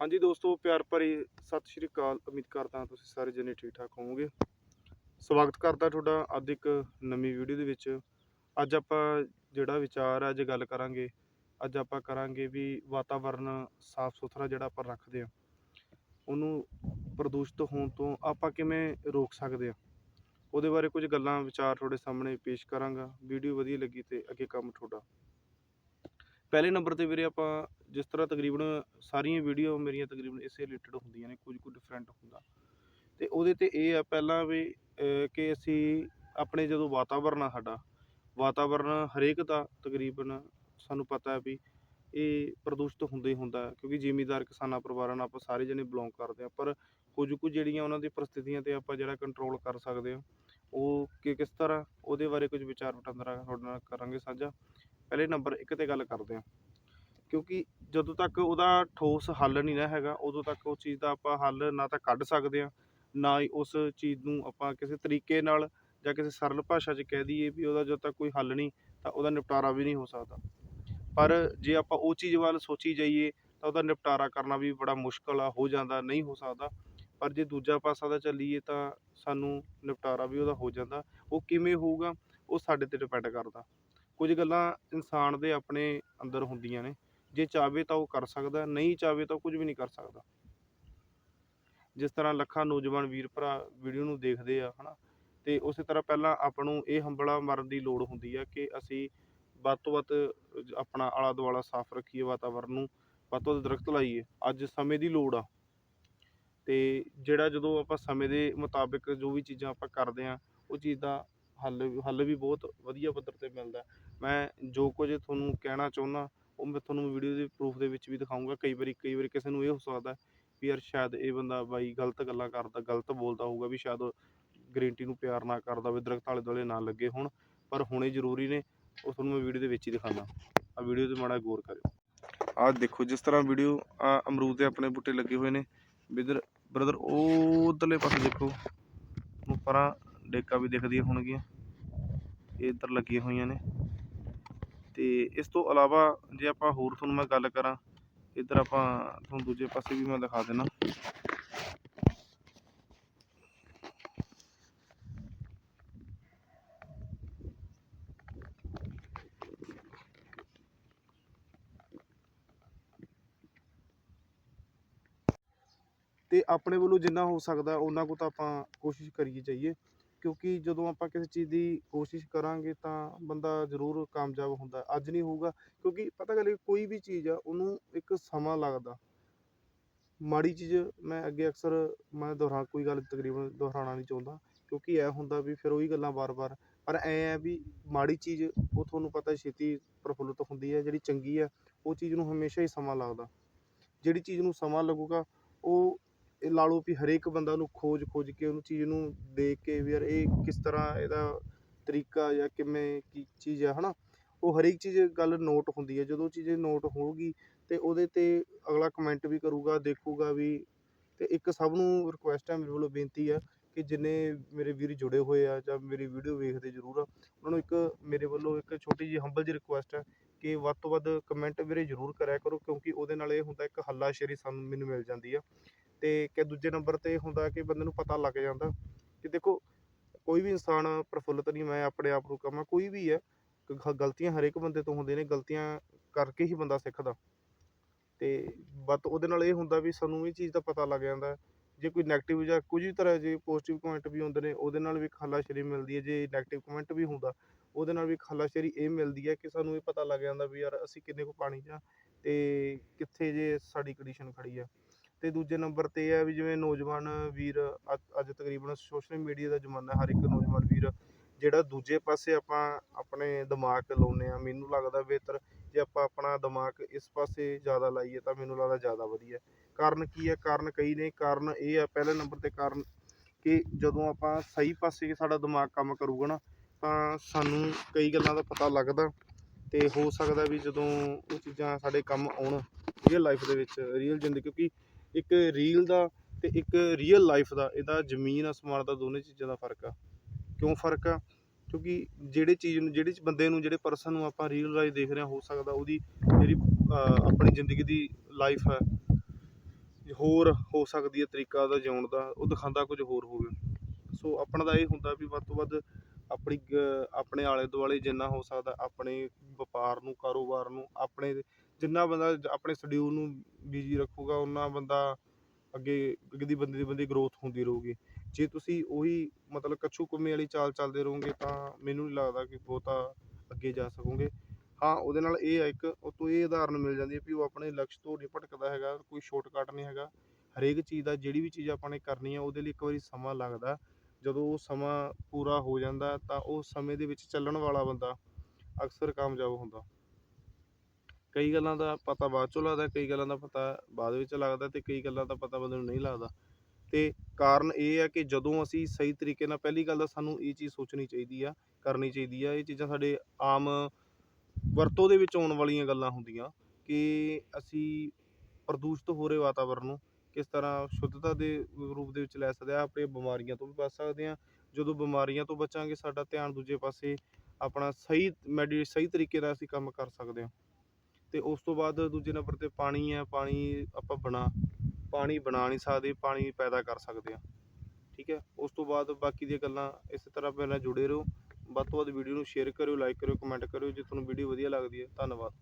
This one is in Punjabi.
ਹਾਂਜੀ ਦੋਸਤੋ, ਪਿਆਰ ਭਰੀ ਸਤਿ ਸ਼੍ਰੀ ਅਕਾਲ। ਉਮੀਦ ਕਰਦਾ ਤੁਸੀਂ ਸਾਰੇ ਜਣੇ ਠੀਕ ਠਾਕ ਹੋਵੋਗੇ। ਸਵਾਗਤ ਕਰਦਾ ਤੁਹਾਡਾ ਅੱਜ ਇੱਕ ਨਵੀਂ ਵੀਡੀਓ ਦੇ ਵਿੱਚ। ਅੱਜ ਆਪਾਂ ਜਿਹੜਾ ਵਿਚਾਰ ਹੈ ਅੱਜ ਗੱਲ ਕਰਾਂਗੇ। ਅੱਜ ਆਪਾਂ ਕਰਾਂਗੇ ਵੀ ਵਾਤਾਵਰਨ ਸਾਫ਼ ਸੁਥਰਾ ਜਿਹੜਾ ਆਪਾਂ ਰੱਖਦੇ ਹਾਂ, ਉਹਨੂੰ ਪ੍ਰਦੂਸ਼ਿਤ ਹੋਣ ਤੋਂ ਆਪਾਂ ਕਿਵੇਂ ਰੋਕ ਸਕਦੇ ਹਾਂ। ਉਹਦੇ ਬਾਰੇ ਕੁਝ ਗੱਲਾਂ, ਵਿਚਾਰ ਤੁਹਾਡੇ ਸਾਹਮਣੇ ਪੇਸ਼ ਕਰਾਂਗਾ। ਵੀਡੀਓ ਵਧੀਆ ਲੱਗੀ ਤੇ ਅੱਗੇ ਕੰਮ ਤੁਹਾਡਾ ਪਹਿਲੇ ਨੰਬਰ ਤੇ ਵੀਰੇ ਆਪਾਂ ਜਿਸ ਤਰ੍ਹਾਂ ਤਕਰੀਬਨ ਸਾਰੀਆਂ ਵੀਡੀਓ ਮੇਰੀਆਂ ਤਕਰੀਬਨ ਇਸੇ ਰਿਲੇਟਡ ਹੁੰਦੀਆਂ ਨੇ, ਕੁਝ ਕੁ ਡਿਫਰੈਂਟ ਹੁੰਦਾ। ਤੇ ਉਹਦੇ ਤੇ ਇਹ ਆ ਪਹਿਲਾਂ ਵੀ ਕਿ ਅਸੀਂ ਆਪਣੇ ਜਦੋਂ ਵਾਤਾਵਰਨ ਆ ਸਾਡਾ, ਵਾਤਾਵਰਨ ਹਰੇਕ ਦਾ ਤਕਰੀਬਨ ਸਾਨੂੰ ਪਤਾ ਹੈ ਵੀ ਇਹ ਪ੍ਰਦੂਸ਼ਿਤ ਹੁੰਦਾ ਹੀ ਹੁੰਦਾ ਕਿਉਂਕਿ ਜ਼ਿਮੀਦਾਰ ਕਿਸਾਨਾਂ ਪਰਿਵਾਰਾਂ ਨਾਲ ਆਪਾਂ ਸਾਰੇ ਜਣੇ ਬਿਲੋਂਗ ਕਰਦੇ ਆ ਪਰ ਕੁਝ ਕੁ ਜਿਹੜੀਆਂ ਉਹਨਾਂ ਦੀ ਪ੍ਰਸਥਿਤੀਆਂ ਤੇ ਆਪਾਂ ਜਿਹੜਾ ਕੰਟਰੋਲ ਕਰ ਸਕਦੇ ਹਾਂ, ਉਹ ਕਿ ਕਿਸ ਤਰ੍ਹਾਂ, ਉਹਦੇ ਬਾਰੇ ਕੁਝ ਵਿਚਾਰ ਵਟਾਂਦਰਾ ਤੁਹਾਡੇ ਨਾਲ ਕਰਾਂਗੇ ਸਾਂਝਾ। ਪਹਿਲੇ ਨੰਬਰ ਇੱਕ ਤੇ ਗੱਲ ਕਰਦੇ ਹਾਂ। ਕਿਉਂਕਿ ਜਦੋਂ ਤੱਕ ਉਹਦਾ ਠੋਸ ਹੱਲ ਨਹੀਂ ਨਾ ਹੈਗਾ, ਉਦੋਂ ਤੱਕ ਉਸ ਚੀਜ਼ ਦਾ ਆਪਾਂ ਹੱਲ ਨਾ ਤਾਂ ਕੱਢ ਸਕਦੇ ਹਾਂ, ਨਾ ਹੀ ਉਸ ਚੀਜ਼ ਨੂੰ ਆਪਾਂ ਕਿਸੇ ਤਰੀਕੇ ਨਾਲ ਜਾਂ ਕਿਸੇ ਸਰਲ ਭਾਸ਼ਾ 'ਚ ਕਹਿ ਦਈਏ ਵੀ ਉਹਦਾ ਜਦੋਂ ਤੱਕ ਕੋਈ ਹੱਲ ਨਹੀਂ, ਤਾਂ ਉਹਦਾ ਨਿਪਟਾਰਾ ਵੀ ਨਹੀਂ ਹੋ ਸਕਦਾ। ਪਰ ਜੇ ਆਪਾਂ ਉਹ ਚੀਜ਼ ਵੱਲ ਸੋਚੀ ਜਾਈਏ, ਤਾਂ ਉਹਦਾ ਨਿਪਟਾਰਾ ਕਰਨਾ ਵੀ ਬੜਾ ਮੁਸ਼ਕਲ ਆ, ਹੋ ਜਾਂਦਾ, ਨਹੀਂ ਹੋ ਸਕਦਾ। ਪਰ ਜੇ ਦੂਜਾ ਪਾਸਾ ਦਾ ਚੱਲੀਏ, ਤਾਂ ਸਾਨੂੰ ਨਿਪਟਾਰਾ ਵੀ ਉਹਦਾ ਹੋ ਜਾਂਦਾ। ਉਹ ਕਿਵੇਂ ਹੋਊਗਾ, ਉਹ ਸਾਡੇ ਤੇ ਡਿਪੈਂਡ ਕਰਦਾ। ਕੁਝ ਗੱਲਾਂ ਇਨਸਾਨ ਦੇ ਆਪਣੇ ਅੰਦਰ ਹੁੰਦੀਆਂ ਨੇ। ਜੇ ਚਾਹਵੇ ਤਾਂ ਉਹ ਕਰ ਸਕਦਾ, ਨਹੀਂ ਚਾਹਵੇ ਤਾਂ ਕੁਝ ਵੀ ਨਹੀਂ ਕਰ ਸਕਦਾ। ਜਿਸ ਤਰ੍ਹਾਂ ਲੱਖਾਂ ਨੌਜਵਾਨ ਵੀਰ ਭਰਾ ਵੀਡੀਓ ਨੂੰ ਦੇਖਦੇ ਆ, ਹਨਾ। ਤੇ ਉਸੇ ਤਰ੍ਹਾਂ ਪਹਿਲਾਂ ਆਪਾਂ ਨੂੰ ਇਹ ਹੰਬਲਾ ਮਾਰਨ ਦੀ ਲੋੜ ਹੁੰਦੀ ਆ ਕਿ ਅਸੀਂ ਵੱਧ ਤੋਂ ਵੱਧ ਆਪਣਾ ਆਲਾ ਦੁਆਲਾ ਸਾਫ਼ ਰੱਖੀਏ ਵਾਤਾਵਰਨ ਨੂੰ, ਵੱਧ ਤੋਂ ਵੱਧ ਦਰਖਤ ਲਾਈਏ। ਅੱਜ ਸਮੇਂ ਦੀ ਲੋੜ ਆ। ਤੇ ਜਿਹੜਾ ਜਦੋਂ ਆਪਾਂ ਸਮੇਂ ਦੇ ਮੁਤਾਬਿਕ ਜੋ ਵੀ ਚੀਜ਼ਾਂ ਆਪਾਂ ਕਰਦੇ ਆ, ਉਹ ਚੀਜ਼ ਦਾ ਹੱਲ ਹੱਲ ਵੀ ਬਹੁਤ ਵਧੀਆ ਪੱਧਰ ਤੇ ਮਿਲਦਾ। ਮੈਂ ਜੋ ਕੁਝ ਤੁਹਾਨੂੰ ਕਹਿਣਾ ਚਾਹੁੰਦਾ, ਉਹ ਮੈਂ ਤੁਹਾਨੂੰ ਵੀਡੀਓ ਦੇ ਪ੍ਰੂਫ ਦੇ ਵਿੱਚ ਵੀ ਦਿਖਾਊਂਗਾ। ਕਈ ਵਾਰੀ ਕਈ ਵਾਰੀ ਕਿਸੇ ਨੂੰ ਇਹ ਹੋ ਸਕਦਾ ਵੀ ਯਾਰ ਸ਼ਾਇਦ ਇਹ ਬੰਦਾ ਬਾਈ ਗਲਤ ਗੱਲਾਂ ਕਰਦਾ, ਗਲਤ ਬੋਲਦਾ ਹੋਊਗਾ ਵੀ ਸ਼ਾਇਦ ਗ੍ਰੀਨ ਟੀ ਨੂੰ ਪਿਆਰ ਨਾ ਕਰਦਾ ਵੀ ਦਰਖਤ ਆਲੇ ਦੁਆਲੇ ਨਾ ਲੱਗੇ ਹੋਣ, ਪਰ ਹੁਣੇ ਜ਼ਰੂਰੀ ਨੇ, ਉਹ ਤੁਹਾਨੂੰ ਮੈਂ ਵੀਡੀਓ ਦੇ ਵਿੱਚ ਹੀ ਦਿਖਾਉਂਦਾ। ਆ ਵੀਡੀਓ ਤੇ ਮਾੜਾ ਗੌਰ ਕਰਿਓ। ਆਹ ਦੇਖੋ, ਜਿਸ ਤਰ੍ਹਾਂ ਵੀਡੀਓ ਆ ਅਮਰੂਦ ਦੇ ਆਪਣੇ ਬੂਟੇ ਲੱਗੇ ਹੋਏ ਨੇ। ਬਿਦਰ ਬ੍ਰਦਰ ਉਹ ਉਧਰਲੇ ਪਾਸੇ ਦੇਖੋ ਨੂੰ ਪਰਾਂ ਡੇਕਾ ਵੀ ਦਿਖਦੀਆਂ ਹੋਣਗੀਆਂ। ਇਹ ਇੱਧਰ ਲੱਗੀਆਂ ਹੋਈਆਂ ਨੇ। ਤੇ ਇਸ ਤੋਂ ਇਲਾਵਾ ਜੇ ਆਪਾਂ ਹੋਰ ਤੁਹਾਨੂੰ ਮੈਂ ਗੱਲ ਕਰਾਂ, ਇੱਧਰ ਆਪਾਂ ਤੁਹਾਨੂੰ ਦੂਜੇ ਪਾਸੇ ਵੀ ਮੈਂ ਦਿਖਾ ਦੇਣਾ ਤੇ ਆਪਣੇ ਵੱਲੋਂ ਜਿੰਨਾ ਹੋ ਸਕਦਾ, ਉਹਨਾਂ ਕੋ ਤਾਂ ਆਪਾਂ ਕੋਸ਼ਿਸ਼ ਕਰੀਏ ਜਾਈਏ। ਕਿਉਂਕਿ ਜਦੋਂ ਆਪਾਂ ਕਿਸੇ ਚੀਜ਼ ਦੀ ਕੋਸ਼ਿਸ਼ ਕਰਾਂਗੇ ਤਾਂ ਬੰਦਾ ਜ਼ਰੂਰ ਕਾਮਯਾਬ ਹੁੰਦਾ ਅੱਜ ਨਹੀਂ ਹੋਊਗਾ, ਕਿਉਂਕਿ ਪਤਾ ਗੱਲ ਇਹ ਕੋਈ ਵੀ ਚੀਜ਼ ਆ, ਉਹਨੂੰ ਇੱਕ ਸਮਾਂ ਲੱਗਦਾ। ਮਾੜੀ ਚੀਜ਼ ਮੈਂ ਅੱਗੇ ਅਕਸਰ, ਮੈਂ ਦੁਹਰਾ, ਕੋਈ ਗੱਲ ਤਕਰੀਬਨ ਦੁਹਰਾਉਣਾ ਨਹੀਂ ਚਾਹੁੰਦਾ, ਕਿਉਂਕਿ ਇਹ ਹੁੰਦਾ ਵੀ ਫਿਰ ਉਹੀ ਗੱਲਾਂ ਵਾਰ-ਵਾਰ, ਪਰ ਐ ਹੈ ਵੀ ਮਾੜੀ ਚੀਜ਼, ਉਹ ਤੁਹਾਨੂੰ ਪਤਾ ਛੇਤੀ ਪ੍ਰਫੁੱਲਤ ਹੁੰਦੀ ਹੈ, ਜਿਹੜੀ ਚੰਗੀ ਹੈ, ਉਹ ਚੀਜ਼ ਨੂੰ ਹਮੇਸ਼ਾ ਹੀ ਸਮਾਂ ਲੱਗਦਾ। ਜਿਹੜੀ ਚੀਜ਼ ਨੂੰ ਸਮਾਂ ਲੱਗੂਗਾ, ਉਹ ਇਹ ਲਾ ਲਓ ਵੀ ਹਰੇਕ ਬੰਦਾ ਨੂੰ ਖੋਜ ਖੋਜ ਕੇ ਉਹਨੂੰ ਚੀਜ਼ ਨੂੰ ਦੇਖ ਕੇ ਵੀ ਯਾਰ ਇਹ ਕਿਸ ਤਰ੍ਹਾਂ ਇਹਦਾ ਤਰੀਕਾ ਜਾਂ ਕਿਵੇਂ ਕੀ ਚੀਜ਼ ਆ ਹੈ ਨਾ ਉਹ ਹਰੇਕ ਚੀਜ਼ ਗੱਲ ਨੋਟ ਹੁੰਦੀ ਹੈ ਜਦੋਂ ਚੀਜ਼ ਨੋਟ ਹੋਊਗੀ ਤੇ ਉਹਦੇ ਤੇ ਅਗਲਾ ਕਮੈਂਟ ਵੀ ਕਰੂਗਾ, ਦੇਖੂਗਾ ਵੀ ਅਤੇ ਇੱਕ ਸਭ ਨੂੰ ਰਿਕੁਐਸਟ ਹੈ ਮੇਰੇ ਵੱਲੋਂ ਬੇਨਤੀ ਹੈ ਕਿ ਜਿੰਨੇ ਮੇਰੇ ਵੀਰ ਜੁੜੇ ਹੋਏ ਆ ਜਾਂ ਮੇਰੀ ਵੀਡੀਓ ਵੇਖਦੇ ਜ਼ਰੂਰ ਆ, ਉਹਨਾਂ ਨੂੰ ਇੱਕ ਮੇਰੇ ਵੱਲੋਂ ਇੱਕ ਛੋਟੀ ਜਿਹੀ ਹੰਬਲ ਜਿਹੀ ਰਿਕੁਐਸਟ ਹੈ ਕਿ ਵੱਧ ਤੋਂ ਵੱਧ ਕਮੈਂਟ ਵੀਰੇ ਜ਼ਰੂਰ ਕਰਿਆ ਕਰੋ ਕਿਉਂਕਿ ਉਹਦੇ ਨਾਲ ਇਹ ਹੁੰਦਾ ਇੱਕ ਹੱਲਾਸ਼ੇਰੀ ਸਾਨੂੰ ਮੈਨੂੰ ਮਿਲ ਜਾਂਦੀ ਆ। ਤੇ ਕਿ ਦੂਜੇ ਨੰਬਰ ਤੇ ਹੁੰਦਾ ਕਿ ਬੰਦੇ ਨੂੰ ਪਤਾ ਲੱਗ ਜਾਂਦਾ ਕਿ ਦੇਖੋ, ਕੋਈ ਵੀ ਇਨਸਾਨ ਪ੍ਰਫੁੱਲਤ ਨਹੀਂ, ਮੈਂ ਆਪਣੇ ਆਪ ਨੂੰ ਕਹਾਂ, ਕੋਈ ਵੀ ਹੈ ਗਲਤੀਆਂ ਹਰੇਕ ਬੰਦੇ ਤੋਂ ਹੁੰਦੀਆਂ ਨੇ, ਗਲਤੀਆਂ ਕਰਕੇ ਹੀ ਬੰਦਾ ਸਿੱਖਦਾ। ਤੇ ਬਟ ਉਹਦੇ ਨਾਲ ਇਹ ਹੁੰਦਾ ਵੀ ਸਾਨੂੰ ਇਹ ਚੀਜ਼ ਦਾ ਪਤਾ ਲੱਗ ਜਾਂਦਾ, ਜੇ ਕੋਈ 네ਗੇਟਿਵ ਜਾਂ ਕੁਝ ਵੀ ਤਰ੍ਹਾਂ ਜੇ ਪੋਜ਼ਿਟਿਵ ਕਮੈਂਟ ਵੀ ਹੁੰਦੇ ਨੇ, ਉਹਦੇ ਨਾਲ ਵੀ ਇੱਕ ਹੱਲਾਸ਼ੇਰੀ ਮਿਲਦੀ ਹੈ, ਜੇ 네ਗੇਟਿਵ ਕਮੈਂਟ ਵੀ ਹੁੰਦਾ, ਉਹਦੇ ਨਾਲ ਵੀ ਇੱਕ ਹੱਲਾਸ਼ੇਰੀ ਇਹ ਮਿਲਦੀ ਹੈ ਕਿ ਸਾਨੂੰ ਇਹ ਪਤਾ ਲੱਗ ਜਾਂਦਾ ਵੀ ਯਾਰ ਅਸੀਂ ਕਿੰਨੇ ਕੁ ਪਾਣੀ 'ਚ ਆ ਤੇ ਕਿੱਥੇ ਜੇ ਸਾਡੀ ਕੰਡੀਸ਼ਨ ਖੜੀ ਆ। ਤੇ ਦੂਜੇ ਨੰਬਰ ਤੇ ਇਹ ਹੈ ਵੀ ਜਿਵੇਂ ਨੌਜਵਾਨ ਵੀਰ ਅੱਜ ਅੱਜ ਤਕਰੀਬਨ ਸੋਸ਼ਲ ਮੀਡੀਆ ਦਾ ਜ਼ਮਾਨਾ ਹਰ ਇੱਕ ਨੌਜਵਾਨ ਵੀਰ ਜਿਹੜਾ ਦੂਜੇ ਪਾਸੇ ਆਪਾਂ ਆਪਣੇ ਦਿਮਾਗ ਲਾਉਂਦੇ ਆ ਮੈਨੂੰ ਲੱਗਦਾ ਬਿਹਤਰ ਜੇ ਆਪਾਂ ਆਪਣਾ ਦਿਮਾਗ ਇਸ ਪਾਸੇ ਜ਼ਿਆਦਾ ਲਾਈਏ ਤਾਂ ਮੈਨੂੰ ਲੱਗਦਾ ਜ਼ਿਆਦਾ ਵਧੀਆ। ਕਾਰਨ ਕੀ ਹੈ? ਕਾਰਨ ਕਈ ਨੇ, ਕਾਰਨ ਇਹ ਆ ਪਹਿਲੇ ਨੰਬਰ ਤੇ ਕਾਰਨ ਕਿ ਜਦੋਂ ਆਪਾਂ ਸਹੀ ਪਾਸੇ ਸਾਡਾ ਦਿਮਾਗ ਕੰਮ ਕਰੂਗਾ ਨਾ, ਤਾਂ ਸਾਨੂੰ ਕਈ ਗੱਲਾਂ ਦਾ ਪਤਾ ਲੱਗਦਾ ਤੇ ਹੋ ਸਕਦਾ ਵੀ ਜਦੋਂ ਉਹ ਚੀਜ਼ਾਂ ਸਾਡੇ ਕੰਮ ਆਉਣ ਰੀਅਲ ਲਾਈਫ ਦੇ ਵਿੱਚ ਰੀਅਲ ਜ਼ਿੰਦਗੀ, ਕਿਉਂਕਿ ਇੱਕ ਰੀਲ ਦਾ ਤੇ ਇੱਕ ਰੀਅਲ ਲਾਈਫ ਦਾ, ਇਹਦਾ ਜ਼ਮੀਨ ਅਸਮਾਨ ਦਾ ਦੋਨੇ ਚੀਜ਼ਾਂ ਦਾ ਫ਼ਰਕ ਆ। ਕਿਉਂ ਫ਼ਰਕ ਆ? ਕਿਉਂਕਿ ਜਿਹੜੇ ਚੀਜ਼ ਨੂੰ, ਜਿਹੜੇ ਬੰਦੇ ਨੂੰ, ਜਿਹੜੇ ਪਰਸਨ ਨੂੰ ਆਪਾਂ ਰੀਅਲ ਲਾਈਫ ਦੇਖ ਰਹੇ ਹਾਂ, ਹੋ ਸਕਦਾ ਉਹਦੀ ਜਿਹੜੀ ਆਪਣੀ ਜ਼ਿੰਦਗੀ ਦੀ ਲਾਈਫ ਹੈ ਹੋਰ ਹੋ ਸਕਦੀ ਹੈ ਤਰੀਕਾ ਦਾ ਜਿਉਣ ਦਾ, ਉਹ ਦਿਖਾਉਂਦਾ ਕੁਝ ਹੋਰ ਹੋਵੇ। ਸੋ ਆਪਣਾ ਦਾ ਇਹ ਹੁੰਦਾ ਵੀ ਵੱਧ ਤੋਂ ਵੱਧ ਆਪਣੀ ਆਪਣੇ ਆਲੇ ਦੁਆਲੇ ਜਿੰਨਾ ਹੋ ਸਕਦਾ, ਆਪਣੇ ਵਪਾਰ ਨੂੰ, ਕਾਰੋਬਾਰ ਨੂੰ, ਆਪਣੇ ਜਿੰਨਾ ਬੰਦਾ ਆਪਣੇ ਸ਼ਡਿਊਲ ਨੂੰ ਬਿਜ਼ੀ ਰੱਖੂਗਾ ਉਹਨਾਂ ਬੰਦਾ ਅੱਗੇ ਅੱਗੇ ਦੀ ਬੰਦੇ ਦੀ ਬੰਦੇ ਗਰੋਥ ਹੁੰਦੀ ਰਹੂਗੀ। ਜੇ ਤੁਸੀਂ ਉਹੀ ਮਤਲਬ ਕੱਛੂ ਕੁੰਮੇ ਵਾਲੀ ਚਾਲ ਚੱਲਦੇ ਰਹੋਗੇ, ਤਾਂ ਮੈਨੂੰ ਨਹੀਂ ਲੱਗਦਾ ਕਿ ਬਹੁਤਾ ਅੱਗੇ ਜਾ ਸਕੋਗੇ। ਹਾਂ, ਉਹਦੇ ਨਾਲ ਇਹ ਆ ਇੱਕ, ਉਹ ਤੋਂ ਇਹ ਉਦਾਹਰਨ ਮਿਲ ਜਾਂਦੀ ਹੈ ਵੀ ਉਹ ਆਪਣੇ ਲਕਸ਼ ਤੋਂ ਨਹੀਂ ਭਟਕਦਾ ਹੈਗਾ, ਕੋਈ ਸ਼ਾਰਟਕਟ ਨਹੀਂ ਹੈਗਾ। ਹਰੇਕ ਚੀਜ਼ ਦਾ, ਜਿਹੜੀ ਵੀ ਚੀਜ਼ ਆਪਾਂ ਨੇ ਕਰਨੀ ਹੈ ਉਹਦੇ ਲਈ ਇੱਕ ਵਾਰੀ ਸਮਾਂ ਲੱਗਦਾ। ਜਦੋਂ ਉਹ ਸਮਾਂ ਪੂਰਾ ਹੋ ਜਾਂਦਾ, ਤਾਂ ਉਹ ਸਮੇਂ ਦੇ ਵਿੱਚ ਚੱਲਣ ਵਾਲਾ ਬੰਦਾ ਅਕਸਰ ਕਾਮਯਾਬ ਹੁੰਦਾ। ਕਈ ਗੱਲਾਂ ਦਾ ਪਤਾ ਬਾਅਦ ਚੋਂ ਲੱਗਦਾ, ਕਈ ਗੱਲਾਂ ਦਾ ਪਤਾ ਬਾਅਦ ਵਿੱਚ ਲੱਗਦਾ ਤੇ ਕਈ ਗੱਲਾਂ ਦਾ ਪਤਾ ਬੰਦੇ ਨੂੰ ਨਹੀਂ ਲੱਗਦਾ। ਤੇ ਕਾਰਨ ਇਹ ਹੈ ਕਿ ਜਦੋਂ ਅਸੀਂ ਸਹੀ ਤਰੀਕੇ ਨਾਲ ਪਹਿਲੀ ਗੱਲ ਤਾਂ ਸਾਨੂੰ ਇਹ ਚੀਜ਼ ਸੋਚਣੀ ਚਾਹੀਦੀ ਆ, ਕਰਨੀ ਚਾਹੀਦੀ ਆ, ਇਹ ਚੀਜ਼ਾਂ ਸਾਡੇ ਆਮ ਵਰਤੋਂ ਦੇ ਵਿੱਚ ਆਉਣ ਵਾਲੀਆਂ ਗੱਲਾਂ ਹੁੰਦੀਆਂ ਕਿ ਅਸੀਂ ਪ੍ਰਦੂਸ਼ਿਤ ਹੋ ਰਹੇ ਵਾਤਾਵਰਨ ਨੂੰ ਕਿਸ ਤਰ੍ਹਾਂ ਸ਼ੁੱਧਤਾ ਦੇ ਰੂਪ ਦੇ ਵਿੱਚ ਲੈ ਸਕਦੇ ਆ ਆਪਣੇ ਬਿਮਾਰੀਆਂ ਤੋਂ ਵੀ ਬਚ ਸਕਦੇ ਆ। ਜਦੋਂ ਬਿਮਾਰੀਆਂ ਤੋਂ ਬਚਾਂਗੇ, ਸਾਡਾ ਧਿਆਨ ਦੂਜੇ ਪਾਸੇ ਆਪਣਾ ਸਹੀ ਮੈਡੀ, ਸਹੀ ਤਰੀਕੇ ਨਾਲ ਅਸੀਂ ਕੰਮ ਕਰ ਸਕਦੇ ਹਾਂ ਤੇ ਉਸ ਤੋਂ ਬਾਅਦ ਦੂਜੇ ਨੰਬਰ ਤੇ ਪਾਣੀ ਹੈ, ਪਾਣੀ ਆਪਾਂ ਬਣਾ, ਪਾਣੀ ਬਣਾ ਨਹੀਂ ਸਕਦੇ, ਪਾਣੀ ਪੈਦਾ ਕਰ ਸਕਦੇ ਹਾਂ। ਠੀਕ ਹੈ? ਉਸ ਤੋਂ ਬਾਅਦ ਬਾਕੀ ਦੀਆਂ ਗੱਲਾਂ ਇਸੇ ਤਰ੍ਹਾਂ ਮੇਰੇ ਨਾਲ ਜੁੜੇ ਰਹੋ। ਵੱਧ ਤੋਂ ਵੱਧ ਵੀਡੀਓ ਨੂੰ ਸ਼ੇਅਰ ਕਰਿਓ ਲਾਈਕ ਕਰਿਓ ਕਮੈਂਟ ਕਰਿਓ, ਜੇ ਤੁਹਾਨੂੰ ਵੀਡੀਓ ਵਧੀਆ ਲੱਗਦੀ ਹੈ, ਧੰਨਵਾਦ।